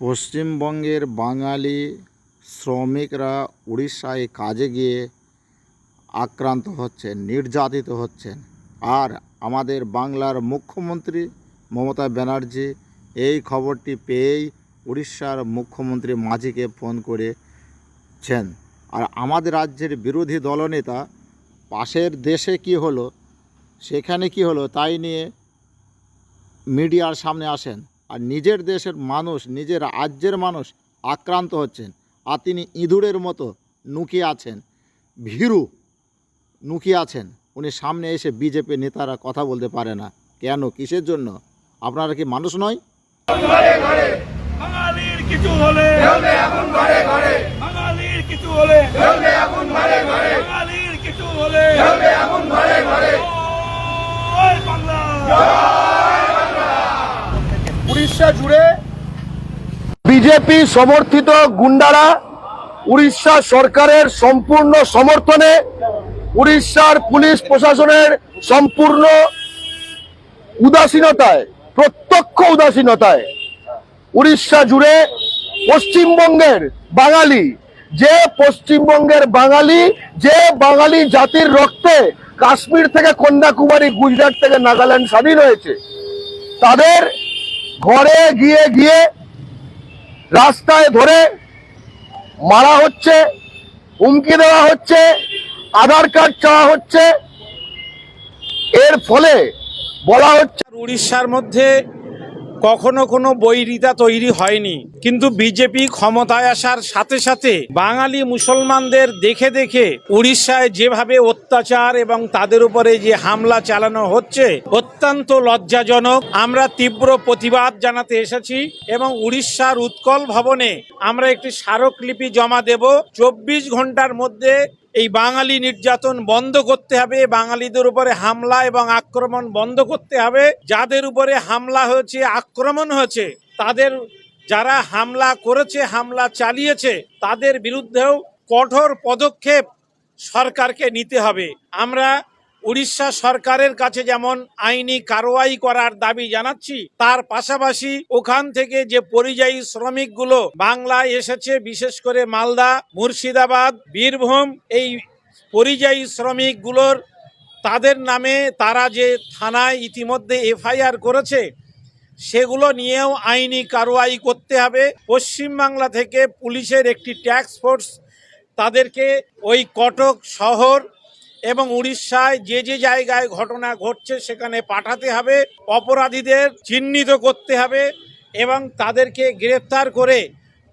পশ্চিমবঙ্গের বাঙালি শ্রমিকরা উড়িষ্যায় কাজে গিয়ে আক্রান্ত হচ্ছেন, নির্যাতিত হচ্ছেন। আর আমাদের বাংলার মুখ্যমন্ত্রী মমতা ব্যানার্জি এই খবরটি পেয়েই উড়িষ্যার মুখ্যমন্ত্রী মাঝিকে ফোন করেছেন। আর আমাদের রাজ্যের বিরোধী দলনেতা, পাশের দেশে কি হলো, সেখানে কি হলো, তাই নিয়ে মিডিয়ার সামনে আসেন। আর নিজের দেশের মানুষ নিজের রাজ্যের মানুষ আক্রান্ত হচ্ছেন আর তিনি ইঁদুরের মতো নুকিয়ে আছেন। ভীরু নুকিয়ে আছেন। উনি সামনে এসে বিজেপি নেতারা কথা বলতে পারে না। কেন? কিসের জন্য? আপনারা কি মানুষ নয়? বাঙালির কিছু হলে। বাঙালির কিছু হলে। বাঙালির কিছু হলে। জয় বাংলা। উড়িষ্যা জুড়ে বিজেপি সমর্থিত গুন্ডারা উড়িষ্যা সরকারের সম্পূর্ণ সমর্থনে উড়িষ্যার পুলিশ প্রশাসনের সম্পূর্ণ উদাসীনতায়, প্রত্যক্ষ উদাসীনতায় উড়িষ্যা জুড়ে পশ্চিমবঙ্গের বাঙালি, যে পশ্চিমবঙ্গের বাঙালি, যে বাঙালি জাতির রক্তে কাশ্মীর থেকে কন্যাকুমারী, গুজরাট থেকে নাগাল্যান্ড স্বাধীন হয়েছে, তাদের ঘরে গিয়ে গিয়ে রাস্তায় ধরে মারা হচ্ছে, হুমকি দেওয়া হচ্ছে, আধার কার্ড চাওয়া হচ্ছে। এর ফলে বলা হচ্ছে উড়িষ্যার মধ্যে কখনো কোনো বৈরিতা তৈরি হয়নি, কিন্তু বিজেপি ক্ষমতায় আসার সাথে সাথে বাঙালি মুসলমানদের দেখে দেখে উড়িষ্যায় যেভাবে অত্যাচার এবং তাদের উপরে যে হামলা চালানো হচ্ছে, অত্যন্ত লজ্জাজনক। আমরা তীব্র প্রতিবাদ জানাতে এসেছি এবং উড়িষ্যার উৎকল ভবনে আমরা একটি স্মারকলিপি জমা দেব। চব্বিশ ঘণ্টার মধ্যে এই বাঙালি নির্যাতন বন্ধ করতে হবে, বাঙালিদের উপরে হামলা এবং আক্রমণ বন্ধ করতে হবে। যাদের উপরে হামলা হয়েছে, আক্রমণ হয়েছে, তাদের যারা হামলা করেছে, হামলা চালিয়েছে, তাদের বিরুদ্ধেও কঠোর পদক্ষেপ সরকারকে নিতে হবে। আমরা উড়িষ্যা সরকারের কাছে যেমন আইনি কারওয়াই করার দাবি জানাচ্ছি, তার পাশাপাশি ওখান থেকে যে পরিযায়ী শ্রমিকগুলো বাংলায় এসেছে, বিশেষ করে মালদা, মুর্শিদাবাদ, বীরভূম, এই পরিযায়ী শ্রমিকগুলোর, তাদের নামে তারা যে থানায় ইতিমধ্যে এফআইআর করেছে সেগুলো নিয়েও আইনি কারওয়াই করতে হবে। পশ্চিমবাংলা থেকে পুলিশের একটি ট্যাক্স ফোর্স তাদেরকে ওই কটক শহর এবং উড়িষ্যায় যে যে জায়গায় ঘটনা ঘটছে সেখানে পাঠাতে হবে। অপরাধীদের চিহ্নিত করতে হবে এবং তাদেরকে গ্রেফতার করে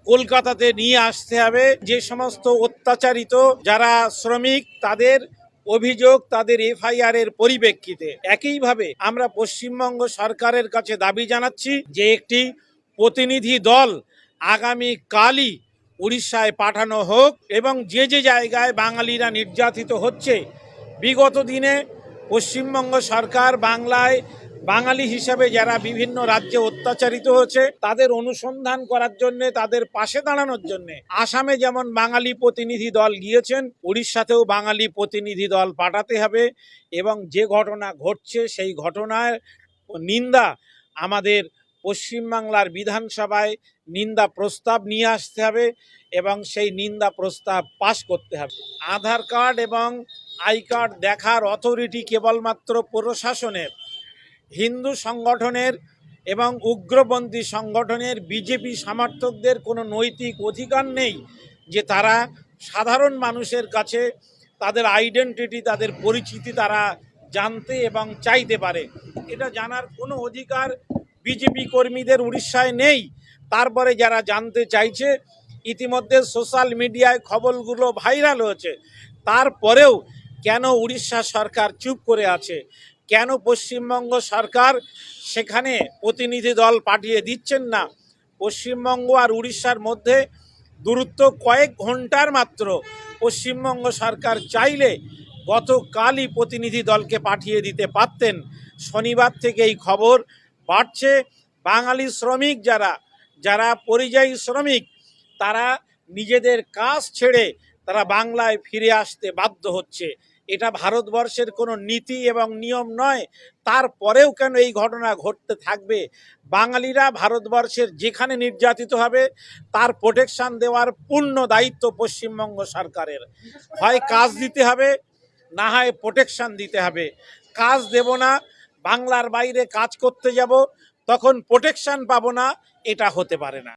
কলকাতাতে নিয়ে আসতে হবে। যে সমস্ত অত্যাচারিত যারা শ্রমিক তাদের অভিযোগ তাদের এফআইআর এর পরিপ্রেক্ষিতে। একইভাবে আমরা পশ্চিমবঙ্গ সরকারের কাছে দাবি জানাচ্ছি যে একটি প্রতিনিধি দল আগামী কালই উড়িষ্যায় পাঠানো হোক এবং যে যে জায়গায় বাঙালিরা নির্যাতিত হচ্ছে, বিগত দিনে পশ্চিমবঙ্গ সরকার বাংলায় বাঙালি হিসাবে যারা বিভিন্ন রাজ্যে অত্যাচারিত হয়েছে, তাদের অনুসন্ধান করার জন্য, তাদের পাশে দাঁড়ানোর জন্য আসামে যেমন বাঙালি প্রতিনিধি দল গিয়েছেন, উড়িষ্যাতেও বাঙালি প্রতিনিধি দল পাঠাতে হবে এবং যে ঘটনা ঘটছে সেই ঘটনার নিন্দা আমাদের পশ্চিমবাংলার বিধানসভায় নিন্দা প্রস্তাব নিয়ে আসতে হবে এবং সেই নিন্দা প্রস্তাব পাশ করতে হবে। আধার কার্ড এবং আই কার্ড দেখার অথরিটি কেবলমাত্র প্রশাসনের হিন্দু সংগঠনের এবং উগ্রপন্থী সংগঠনের বিজেপি সমর্থকদের কোনো নৈতিক অধিকার নেই যে তারা সাধারণ মানুষের কাছে তাদের আইডেন্টিটি তাদের পরিচিতি তারা জানতে এবং চাইতে পারে। এটা জানার কোনো অধিকার বিজেপি কর্মীদের উড়িষ্যায় নেই। তারপরে যারা জানতে চাইছে, ইতিমধ্যে সোশ্যাল মিডিয়ায় খবরগুলো ভাইরাল হয়েছে। তারপরেও কেন উড়িষ্যা সরকার চুপ করে আছে? কেন পশ্চিমবঙ্গ সরকার সেখানে প্রতিনিধি দল পাঠিয়ে দিচ্ছেন না? পশ্চিমবঙ্গ আর উড়িষ্যার মধ্যে দূরত্ব কয়েক ঘণ্টার মাত্র। পশ্চিমবঙ্গ সরকার চাইলে গতকালই প্রতিনিধি দলকে পাঠিয়ে দিতে পারতেন। শনিবার থেকে এই খবর বাড়ছে। বাঙালি শ্রমিক যারা যারা পরিযায়ী শ্রমিক, তারা নিজেদের কাজ ছেড়ে তারা বাংলায় ফিরে আসতে বাধ্য হচ্ছে। এটা ভারতবর্ষের কোনো নীতি এবং নিয়ম নয়। তারপরেও কেন এই ঘটনা ঘটতে থাকবে? বাঙালিরা ভারতবর্ষের যেখানে নির্যাতিত হবে, তার প্রোটেকশান দেওয়ার পূর্ণ দায়িত্ব পশ্চিমবঙ্গ সরকারের। হয় কাজ দিতে হবে, না হয় প্রোটেকশান দিতে হবে। কাজ দেব না, বাংলার বাইরে কাজ করতে যাব, তখন প্রোটেকশান পাবো না, এটা হতে পারে না।